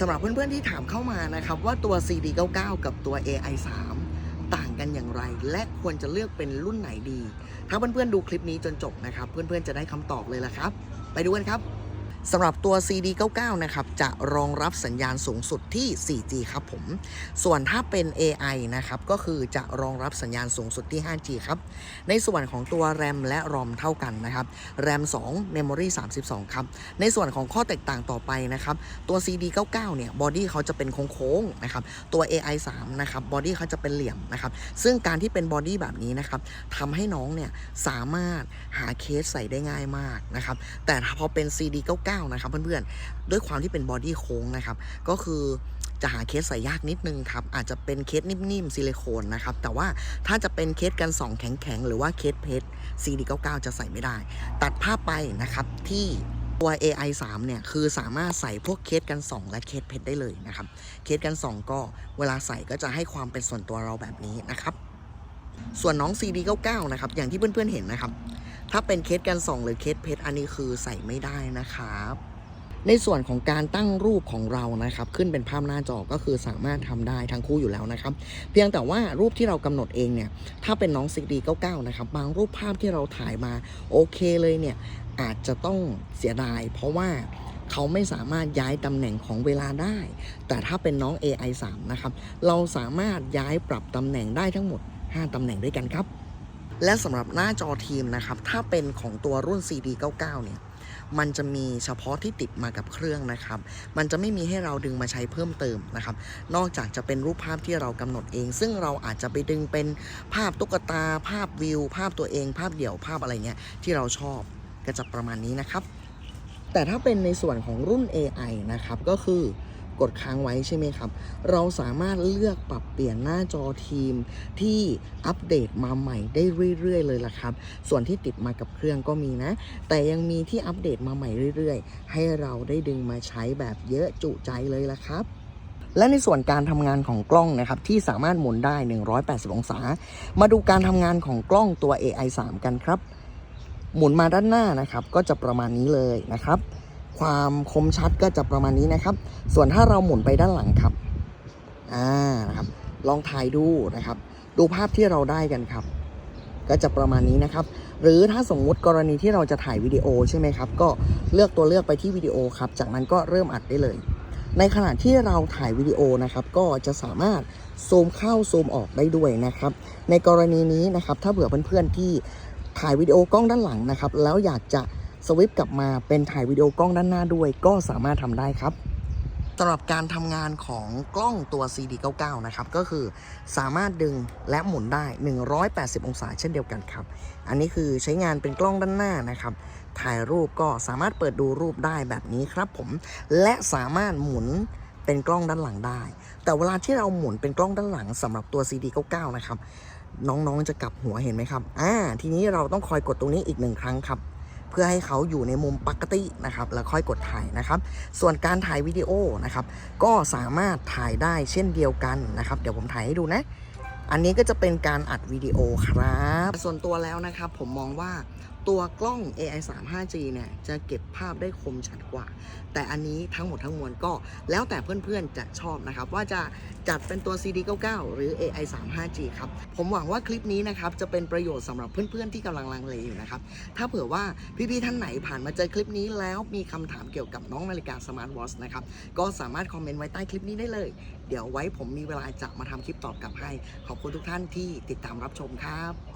สำหรับเพื่อนๆที่ถามเข้ามานะครับว่าตัว CD99 กับตัว AI3 ต่างกันอย่างไร และควรจะเลือกเป็นรุ่นไหนดี ถ้าเพื่อนๆดูคลิปนี้จนจบนะครับ เพื่อนๆจะได้คำตอบเลยละครับ ไปดูกันครับ สำหรับตัว CD99 นะครับ จะรองรับสัญญาณสูงสุดที่ 4G ครับผม ส่วนถ้าเป็น AI นะครับ ก็คือจะรองรับสัญญาณสูงสุดที่ 5G ครับ ในส่วนของตัว RAM และ ROM เท่ากันนะครับ RAM 2 Memory 32 ครับ ในส่วนของข้อแตกต่างต่อไปนะครับ ตัว CD99 เนี่ยบอดี้เขาจะเป็นโค้งๆนะครับ ตัว AI3 นะครับบอดี้เขาจะเป็นเหลี่ยมนะครับ ซึ่งการที่เป็นบอดี้แบบนี้นะครับทำให้น้องเนี่ยสามารถหาเคสใส่ได้ง่ายมากนะครับ แต่พอเป็น CD99 นะครับเพื่อนๆ ด้วยความที่เป็นบอดี้โค้งนะครับ ก็คือจะหาเคสใส่ยากนิดนึงครับ อาจจะเป็นเคสนิ่มๆซิลิโคนนะครับ แต่ว่าถ้าจะเป็นเคสกันสองแข็งๆ หรือว่าเคสเพชร CD99 จะใส่ไม่ได้ ตัดภาพไปนะครับที่ตัว AI 3 เนี่ย คือสามารถใส่พวกเคสกัน 2 และเคสเพชรได้เลยนะครับ เคสกัน 2 ก็เวลาใส่ก็จะให้ความเป็นส่วนตัวเราแบบนี้นะครับ ส่วนน้อง CD99 นะครับ อย่างที่เพื่อนๆเห็นนะครับ ถ้าเป็นเคสกัน2หรือเคสเพชรอันนี้คือใส่ไม่ได้นะครับ ในส่วนของการตั้งรูปของเรานะครับ ขึ้นเป็นภาพหน้าจอก็คือสามารถทำได้ทั้งคู่อยู่แล้วนะครับ เพียงแต่ว่ารูปที่เรากำหนดเองเนี่ย ถ้าเป็นน้อง CD99 นะครับ บางรูปภาพที่เราถ่ายมาโอเคเลยเนี่ยอาจจะต้องเสียดาย เพราะว่าเขาไม่สามารถย้ายตำแหน่งของเวลาได้ แต่ถ้าเป็นน้อง AI3 นะครับ เราสามารถย้ายปรับตำแหน่งได้ทั้งหมด 5ตำแหน่งด้วยกันครับ และสำหรับหน้าจอทีมนะครับ ถ้าเป็นของตัวรุ่น CD99 เนี่ยมันจะมีเฉพาะที่ติดมากับเครื่องนะครับ มันจะไม่มีให้เราดึงมาใช้เพิ่มเติมนะครับ นอกจากจะเป็นรูปภาพที่เรากำหนดเอง ซึ่งเราอาจจะไปดึงเป็นภาพตุ๊กตา ภาพวิว ภาพตัวเอง ภาพเดี่ยว ภาพอะไรเงี้ย ที่เราชอบก็จะประมาณนี้นะครับ แต่ถ้าเป็นในส่วนของรุ่น AI นะครับ ก็คือ กดค้างไว้ใช่ไหมครับ เราสามารถเลือกปรับเปลี่ยนหน้าจอทีมที่อัปเดตมาใหม่ได้เรื่อย ๆ เลยล่ะครับ ส่วนที่ติดมากับเครื่องก็มีนะ แต่ยังมีที่อัปเดตมาใหม่เรื่อย ๆ ให้เราได้ดึงมาใช้แบบเยอะจุใจเลยล่ะครับและในส่วนการทำงานของกล้องนะครับที่สามารถหมุนได้ 180 องศา มาดูการทำงานของกล้องตัว AI 3 กันครับ หมุนมาด้านหน้านะครับ ก็จะประมาณนี้เลยนะครับ ความคมชัดก็จะประมาณนี้นะครับ ส่วนถ้าเราหมุนไปด้านหลังครับอ่านะครับลองถ่ายดูนะครับ ดูภาพที่เราได้กันครับ ก็จะประมาณนี้นะครับ หรือถ้าสมมุติกรณีที่เราจะถ่ายวิดีโอใช่ไหมครับ ก็เลือกตัวเลือกไปที่วิดีโอครับ จากนั้นก็เริ่มอัดได้เลย ในขณะที่เราถ่ายวิดีโอนะครับ ก็จะสามารถซูมเข้าซูมออกได้ด้วยนะครับ ในกรณีนี้นะครับ ถ้าเผื่อเพื่อนๆที่ถ่ายวิดีโอกล้องด้านหลังนะครับ แล้วอยากจะ สวิปกลับมาเป็นถ่ายวิดีโอกล้องด้านหน้าด้วยก็สามารถทำได้ครับสำหรับการทำงานของกล้องตัว CD99 นะครับ ก็คือสามารถดึงและหมุนได้ 180 องศาเช่นเดียวกันครับ อันนี้คือใช้งานเป็นกล้องด้านหน้านะครับ ถ่ายรูปก็สามารถเปิดดูรูปได้แบบนี้ครับผม และสามารถหมุนเป็นกล้องด้านหลังได้ แต่เวลาที่เราหมุนเป็นกล้องด้านหลังสำหรับตัว CD99 นะครับ น้องๆจะกลับหัวเห็นไหมครับ อ่า ทีนี้เราต้องคอยกดตรงนี้อีกหนึ่งครั้งครับ เพื่อให้เขาอยู่ในมุมปกตินะครับแล้วค่อยกดถ่ายนะครับ ส่วนการถ่ายวิดีโอนะครับก็สามารถถ่ายได้เช่นเดียวกันนะครับ เดี๋ยวผมถ่ายให้ดูนะ อันนี้ก็จะเป็นการอัดวิดีโอครับ ส่วนตัวแล้วนะครับผมมองว่าตัวกล้อง AI 3 5G เนี่ยจะเก็บภาพได้คมชัดกว่า แต่อันนี้ทั้งหมดทั้งมวลก็แล้วแต่เพื่อนๆจะชอบนะครับ ว่าจะจัดเป็นตัว CD99 หรือ AI 3 5G ครับ ผมหวังว่าคลิปนี้นะครับจะเป็นประโยชน์สำหรับเพื่อนๆที่กำลังลังเลอยู่นะครับ ถ้าเผื่อว่าพี่ๆท่านไหนผ่านมาเจอคลิปนี้แล้วมีคำถามเกี่ยวกับน้องนาฬิกาสมาร์ทวอชนะครับ ก็สามารถคอมเมนต์ไว้ใต้คลิปนี้ได้เลย เดี๋ยวไว้ผมมีเวลาจะมาทำคลิปตอบกลับให้ ขอบคุณทุกท่านที่ติดตามรับชมครับ